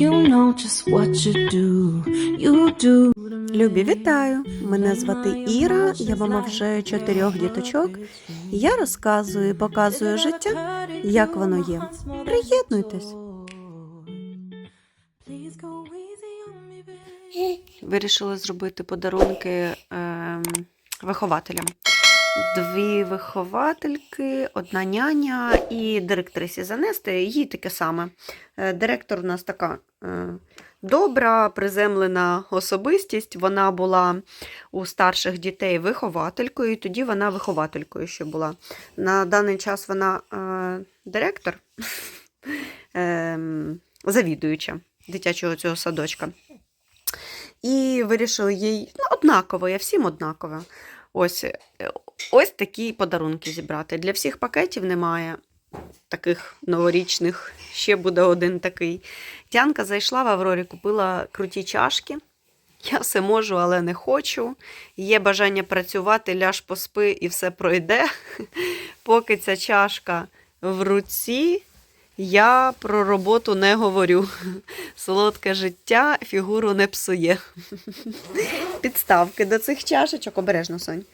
You know just what you do. You do. Любі, вітаю! Мене звати Іра, я мама вже чотирьох діточок. Я розказую і показую життя, як воно є. Приєднуйтесь. Вирішили зробити подарунки ем, вихователям. Дві виховательки, одна няня і директрисі занести. Їй таке саме. Е, Директор у нас така е, добра, приземлена особистість. Вона була у старших дітей вихователькою, і тоді вона вихователькою ще була. На даний час вона е, директор, ем, завідуюча дитячого цього садочка. І вирішили їй ну, однаково, я всім однаково. Ось, ось такі подарунки зібрати. Для всіх пакетів немає таких новорічних, ще буде один такий. Тянка зайшла в Аврорі, купила круті чашки. Я все можу, але не хочу. Є бажання працювати, ляж поспи і все пройде. Поки ця чашка в руці, я про роботу не говорю. Солодке життя фігуру не псує. Підставки до цих чашечок. Обережно, Сонь.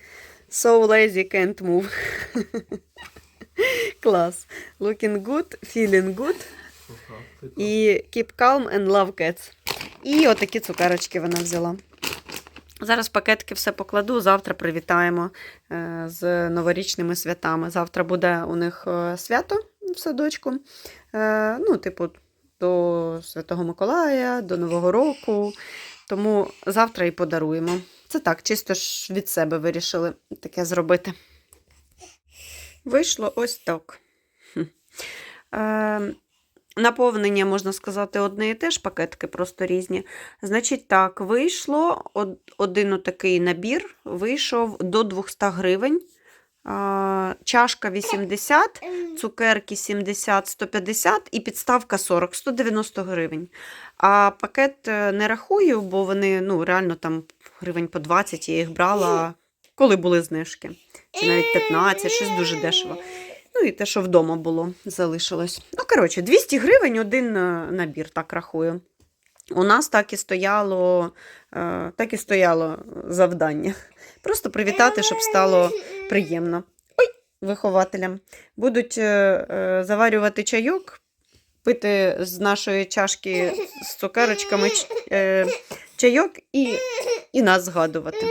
So lazy can't move. Клас. Looking good, feeling good. І keep calm and love cats. І отакі цукерочки вона взяла. Зараз пакетки все покладу, завтра привітаємо е, з новорічними святами. Завтра буде у них е, свято в садочку. Е, ну, типу, до Святого Миколая, до Нового року. Тому завтра і подаруємо. Це так, чисто ж від себе вирішили таке зробити. Вийшло ось так. Е, наповнення, можна сказати, одне і те ж, пакетки просто різні. Значить, так, вийшло од- один отакий набір, вийшов до 200 гривень. Чашка 80, цукерки 70, 150 і підставка 40, 190 гривень. А пакет е, не рахую, бо вони ну, реально там гривень по 20 я їх брала, коли були знижки. Чи навіть 15, щось дуже дешево. Ну і те, що вдома було, залишилось. Ну, коротше, 200 гривень один е, набір, так рахую. У нас так і стояло, е, так і стояло завдання. Просто привітати, щоб стало приємно. Ой, вихователям. Будуть е, заварювати чайок, пити з нашої чашки з цукерочками чайок і, і нас згадувати.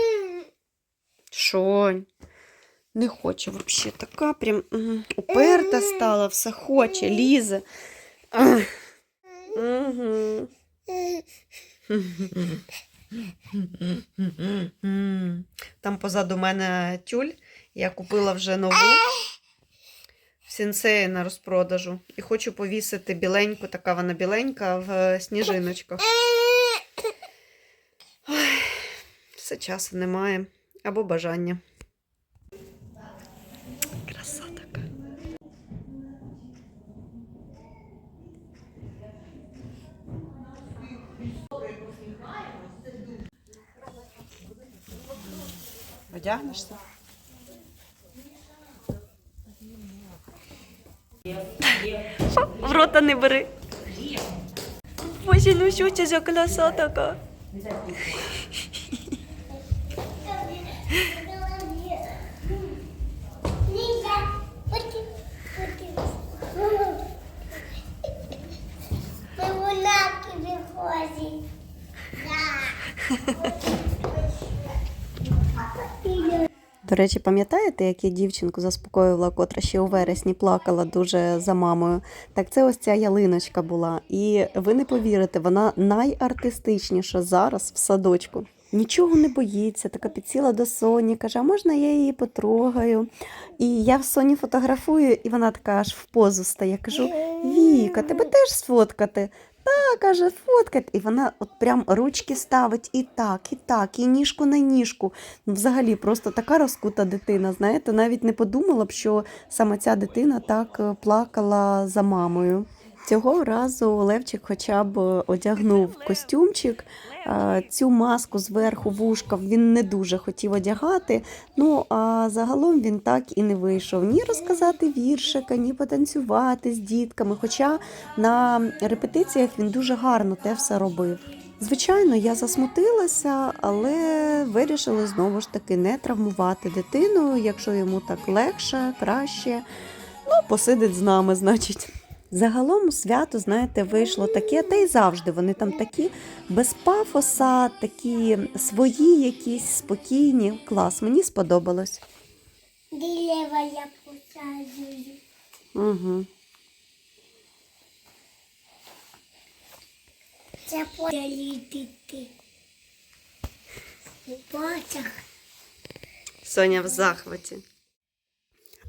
Шонь. Не хоче взагалі. Така прям уперта стала, все хоче, лізе. Там позаду мене тюль. Я купила вже нову в сенсеї на розпродажу. І хочу повісити біленьку, така вона біленька в сніжиночках. Ой, все часу немає. Або бажання. Краса така. Одягнешся? В рота не бери. Боже, ну що це за краса така? До речі, пам'ятаєте, як я дівчинку заспокоювала, котра ще у вересні плакала дуже за мамою? Так це ось ця ялиночка була. І ви не повірите, вона найартистичніша зараз в садочку. Нічого не боїться, така підсіла до Соні, каже, а можна я її потрогаю? І я в Соні фотографую, і вона така аж в позу стає. Кажу: Віка, тебе теж сфоткати? Та, каже, фоткать. І вона от прям ручки ставить і так, і так, і ніжку на ніжку. Взагалі, просто така розкута дитина. Знаєте, навіть не подумала б, що саме ця дитина так плакала за мамою. Цього разу Левчик хоча б одягнув костюмчик, цю маску зверху вушка він не дуже хотів одягати. Ну а загалом він так і не вийшов ні розказати віршика, ні потанцювати з дітками. Хоча на репетиціях він дуже гарно те все робив. Звичайно, я засмутилася, але вирішили знову ж таки не травмувати дитину, якщо йому так легше, краще. Ну, посидить з нами, значить. Загалом свято, знаєте, вийшло таке, та й завжди вони там такі без пафоса, такі свої, якісь спокійні. Клас, мені сподобалось. Дерева я посаджую. Угу. Це подалітити. У потяг. Соня в захваті.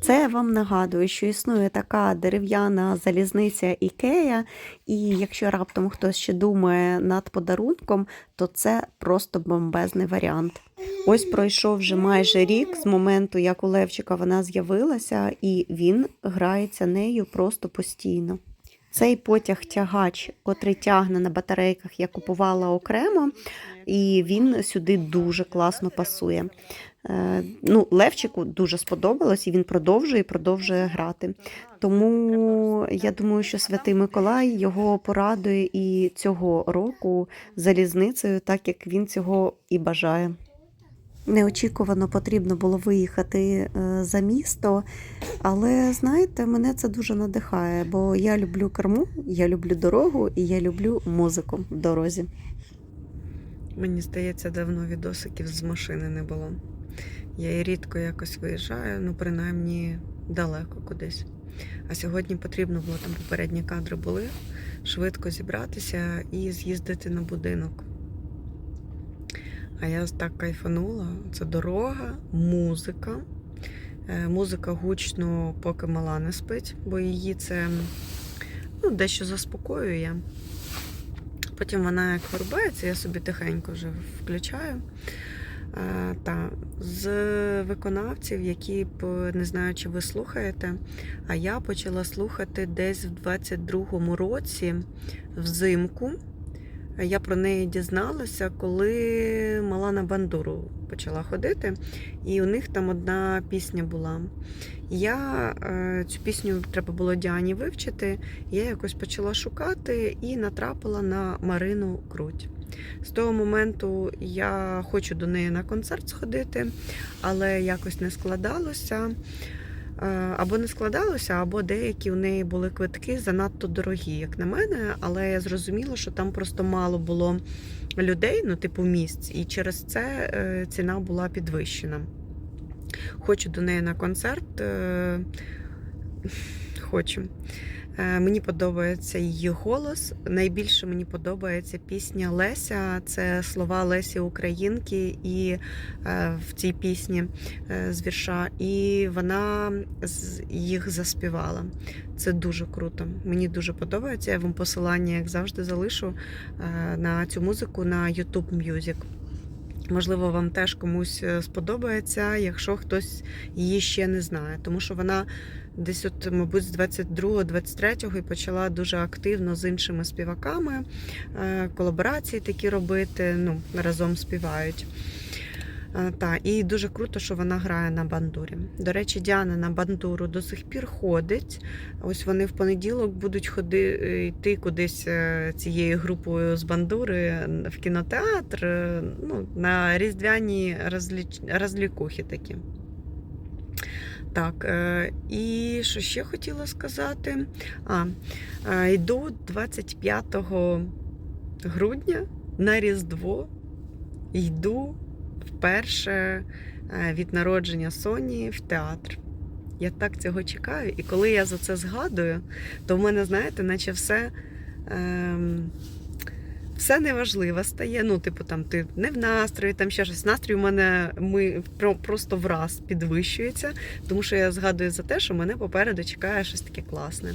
Це вам нагадую, що існує така дерев'яна залізниця Ікея, і якщо раптом хтось ще думає над подарунком, то це просто бомбезний варіант. Ось пройшов вже майже рік з моменту, як у Левчика вона з'явилася, і він грається нею просто постійно. Цей потяг-тягач, котрий тягне на батарейках, я купувала окремо, і він сюди дуже класно пасує. Е, Ну, Левчику дуже сподобалось, і він продовжує і продовжує грати. Тому я думаю, що Святий Миколай його порадує і цього року залізницею, так як він цього і бажає. Неочікувано потрібно було виїхати е, за місто, але знаєте, мене це дуже надихає, бо я люблю керму, я люблю дорогу і я люблю музику в дорозі. Мені здається, давно відосиків з машини не було. Я і рідко якось виїжджаю, ну принаймні далеко кудись. А сьогодні потрібно було там попередні кадри були, швидко зібратися і з'їздити на будинок. А я так кайфанула. Це дорога, музика. Е, Музика гучно, поки мала не спить, бо її це ну, дещо заспокоює. Потім вона як вирубається, я собі тихенько вже включаю. Е, Та з виконавців, які не знаю, чи ви слухаєте, а я почала слухати десь в 22-му році взимку. Я про неї дізналася, коли мала на бандуру почала ходити, і у них там одна пісня була. Я е, цю пісню треба було Діані вивчити. Я якось почала шукати і натрапила на Марину Круть. З того моменту я хочу до неї на концерт сходити, але якось не складалося. Е, Або не складалося, або деякі у неї були квитки занадто дорогі, як на мене. Але я зрозуміла, що там просто мало було людей, ну, типу місць, і через це е, ціна була підвищена. Хочу до неї на концерт. е, Хочу. Е, Мені подобається її голос. Найбільше мені подобається пісня Леся. Це слова Лесі Українки, і е, в цій пісні е, з вірша. І вона їх заспівала. Це дуже круто. Мені дуже подобається. Я вам посилання, як завжди, залишу на цю музику на YouTube Music. Можливо, вам теж комусь е, сподобається, якщо хтось її ще не знає, тому що вона десь, от, мабуть, з 22-23 і почала дуже активно з іншими співаками е, колаборації такі робити, ну, разом співають. Е, Та, і дуже круто, що вона грає на бандурі. До речі, Діана на бандуру до сих пір ходить. Ось вони в понеділок будуть ходи, е, йти кудись е, цією групою з бандури в кінотеатр, ну, на різдвяні розліч... розлікухи такі. Так, і що ще хотіла сказати? А, йду 25 грудня на Різдво. Йду вперше е, від народження Соні в театр. Я так цього чекаю. І коли я за це згадую, то в мене, знаєте, наче все, ем, все неважливо стає. Ну, типу, там ти не в настрої, там ще щось. Настрій у мене ми про- просто враз підвищується, тому що я згадую за те, що мене попереду чекає щось таке класне.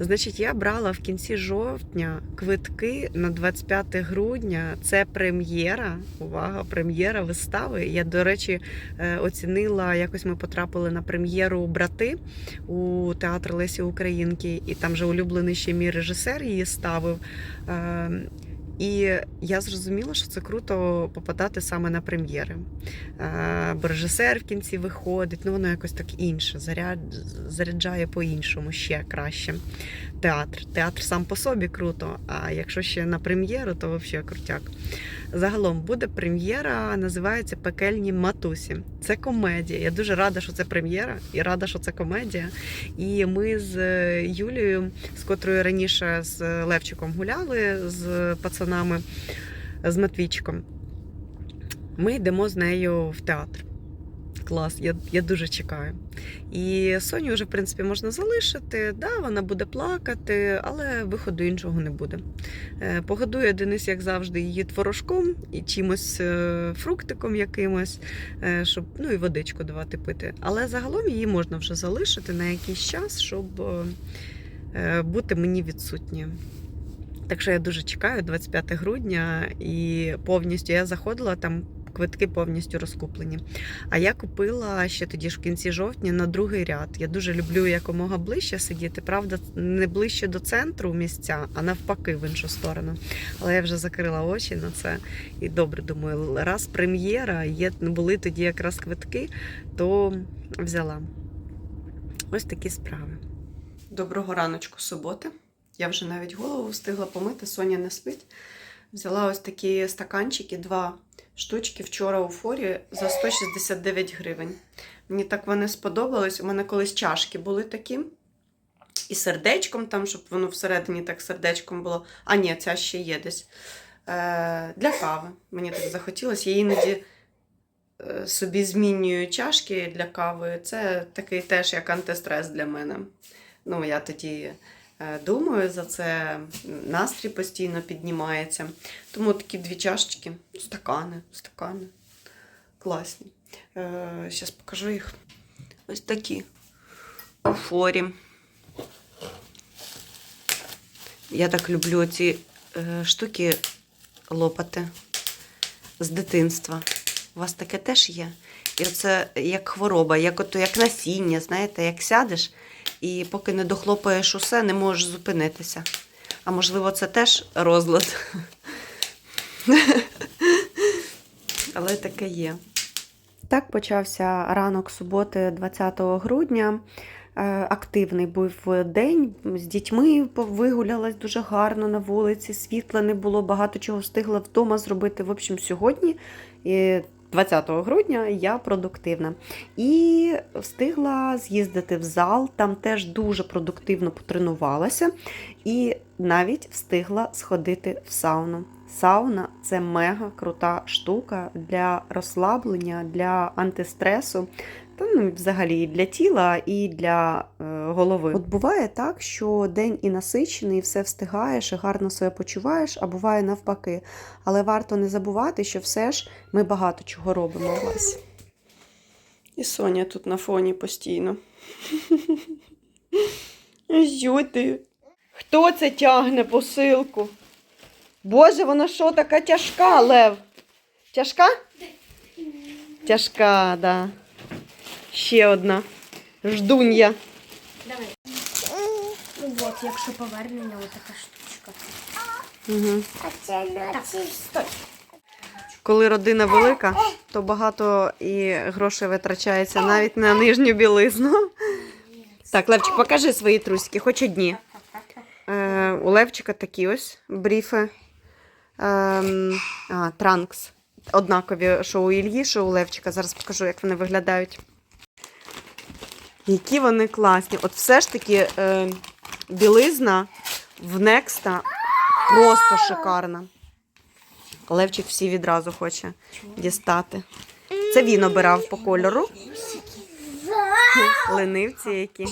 Значить, я брала в кінці жовтня квитки на 25 грудня. Це прем'єра. Увага, прем'єра вистави. Я, до речі, е, оцінила, якось ми потрапили на прем'єру брати у театр Лесі Українки, і там же улюблений ще мій режисер її ставив. І я зрозуміла, що це круто попадати саме на прем'єри. Е, Бо режисер в кінці виходить, ну воно якось так інше, заряд, заряджає по-іншому, ще краще. Театр. Театр сам по собі круто, а якщо ще на прем'єру, то взагалі крутяк. Загалом буде прем'єра, називається Пекельні матусі. Це комедія. Я дуже рада, що це прем'єра, і рада, що це комедія. І ми з е, Юлією, з котрою раніше з Левчиком гуляли з пацанами, з Матвійчиком. Ми йдемо з нею в театр. Клас, я, я дуже чекаю. І Соню вже, в принципі, можна залишити. Да, вона буде плакати, але виходу іншого не буде. Е, Погодує Денис, як завжди, її творожком і чимось е, фруктиком якимось, е, щоб ну і водичку давати пити. Але загалом її можна вже залишити на якийсь час, щоб бути мені відсутньою. Так що я дуже чекаю 25 грудня і повністю я заходила там. Квитки повністю розкуплені. А я купила ще тоді ж в кінці жовтня на другий ряд. Я дуже люблю якомога ближче сидіти. Правда, не ближче до центру місця, а навпаки, в іншу сторону. Але я вже закрила очі на це. І добре думаю, раз прем'єра, є, були тоді якраз квитки, то взяла. Ось такі справи. Доброго раночку суботи. Я вже навіть голову встигла помити, Соня не спить. Взяла ось такі стаканчики, два штучки вчора у форі за 169 гривень. Мені так вони сподобались. У мене колись чашки були такі. І сердечком, там, щоб воно всередині так сердечком було. А ні, ця ще є десь. Е, для кави. Мені так захотілося. Я іноді е, собі змінюю чашки для кави. Це такий теж як антистрес для мене. Ну, я тоді думаю за це, настрій постійно піднімається. Тому такі дві чашечки, стакани, стакани. Класні. Зараз покажу їх. Ось такі. У форі. Я так люблю ці е, штуки лопати з дитинства. У вас таке теж є? І це як хвороба, як, ото, як насіння, знаєте, як сядеш і поки не дохлопаєш усе, не можеш зупинитися. А можливо, це теж розлад. Але таке є. Так почався ранок суботи, 20 грудня. Е, Активний був день з дітьми вигулялась дуже гарно на вулиці, світла не було, багато чого встигла вдома зробити. В общем, сьогодні, 20 грудня, я продуктивна. І встигла з'їздити в зал, там теж дуже продуктивно потренувалася, і навіть встигла сходити в сауну. Сауна це мега крута штука для розслаблення, для антистресу. Та ну, взагалі для тіла, і для е, голови. От буває так, що день і насичений, і все встигаєш, і гарно себе почуваєш, а буває навпаки. Але варто не забувати, що все ж ми багато чого робимо у вас. І Соня тут на фоні постійно. Зюти. Хто це тягне посилку? Боже, вона що така тяжка, Лев? Тяжка? Тяжка, да. Ще одна. Ждунья. Давай. Ну от, якщо повернення, ось така штучка. Угу. А це на стой. Коли родина велика, то багато і грошей витрачається навіть на нижню білизну. Так, Левчик, покажи свої трусики, хоч одні. Е, у Левчика такі ось бріфи. А, транкс. Однакові, що у Ільї, що у Левчика. Зараз покажу, як вони виглядають. Які вони класні. От все ж таки е, білизна в Некста просто шикарна. Левчик всі відразу хоче дістати. Це він обирав по кольору. Ленивці які.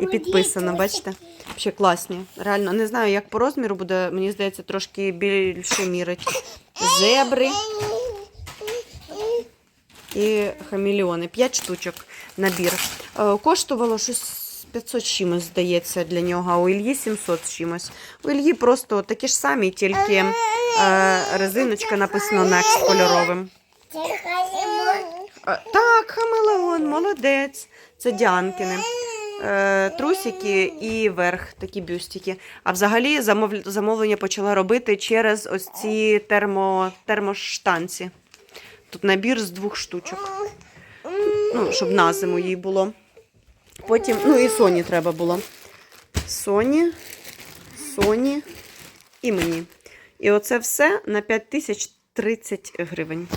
І підписано, бачите? Взагалі класні. Реально, не знаю, як по розміру буде, мені здається, трошки більше мірить. Зебри і хамелеони. 5 штучок набір. Е, Коштувало щось 500 чимось, здається, для нього, а у Ільї 700 чимось. У Ільї просто такі ж самі, тільки е, резиночка написано Next кольоровим. Е, Так, хамелеон, молодець. Це Діанкини. Е, Трусики і верх, такі бюстики. А взагалі замов- замовлення почала робити через ось ці термо, термоштанці. Тут набір з двох штучок. Ну, щоб на зиму їй було. Потім, ну і Соні треба було. Соні, Соні і мені. І оце все на 5030 гривень.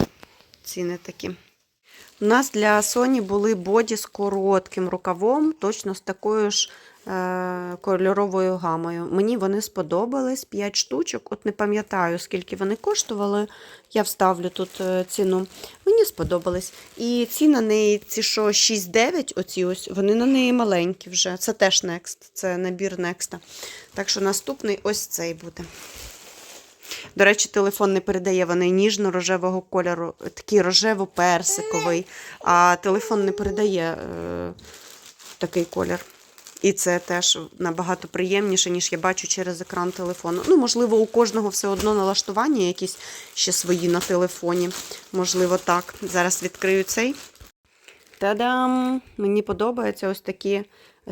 Ціни такі. У нас для Соні були боді з коротким рукавом, точно з такою ж кольоровою гамою. Мені вони сподобались 5 штучок. От не пам'ятаю, скільки вони коштували. Я вставлю тут е, ціну. Мені сподобались. І ці на неї, ці що 6-9, оці ось, вони на неї маленькі вже. Це теж Next, це набір Next. Так що наступний ось цей буде. До речі, телефон не передає вони ніжно-рожевого кольору, такий рожево-персиковий, а телефон не передає е, такий колір. І це теж набагато приємніше, ніж я бачу через екран телефону. Ну, можливо, у кожного все одно налаштування якісь ще свої на телефоні. Можливо, так. Зараз відкрию цей. Та-дам! Мені подобаються ось такі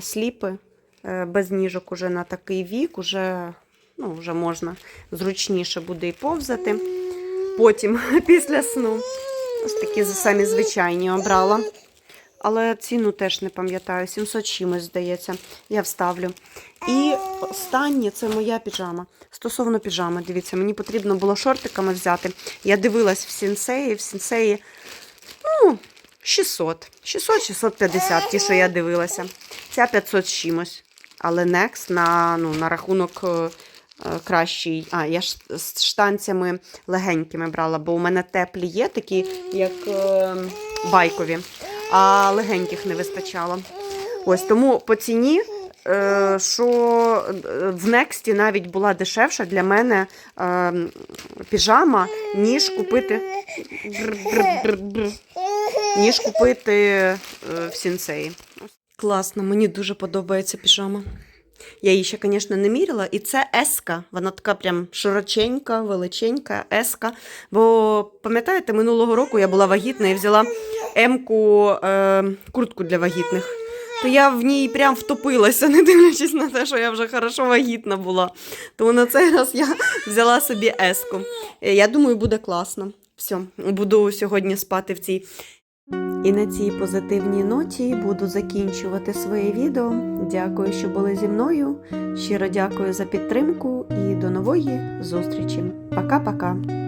сліпи е, без ніжок уже на такий вік, уже, ну, вже можна зручніше буде і повзати. Потім, після сну, ось такі самі звичайні обрала. Але ціну теж не пам'ятаю, 700 чимось, здається, я вставлю. І останнє це моя піжама. Стосовно піжами, дивіться, мені потрібно було шортиками взяти. Я дивилась в сінсеї, в сінсеї, ну, 600. 600-650, ті, що я дивилася. Ця 500 з чимось. Але Next на, ну, на рахунок е, е, кращий. А, я ж з штанцями легенькими брала, бо у мене теплі є такі, як е, байкові, а легеньких не вистачало. Ось тому по ціні, е, що в Нексті навіть була дешевша для мене е, піжама, ніж купити. Ніж купити е, в сінсеї. Класно, мені дуже подобається піжама. Я її ще, звісно, не міряла. І це еска. Вона така прям широченька, величенька еска. Бо пам'ятаєте, минулого року я була вагітна і взяла емку е, куртку для вагітних. То я в ній прям втопилася, не дивлячись на те, що я вже хорошо вагітна була. Тому на цей раз я взяла собі еску. Е, Я думаю, буде класно. Все, буду сьогодні спати в цій. І на цій позитивній ноті буду закінчувати своє відео. Дякую, що були зі мною. Щиро дякую за підтримку і до нової зустрічі. Пока-пока.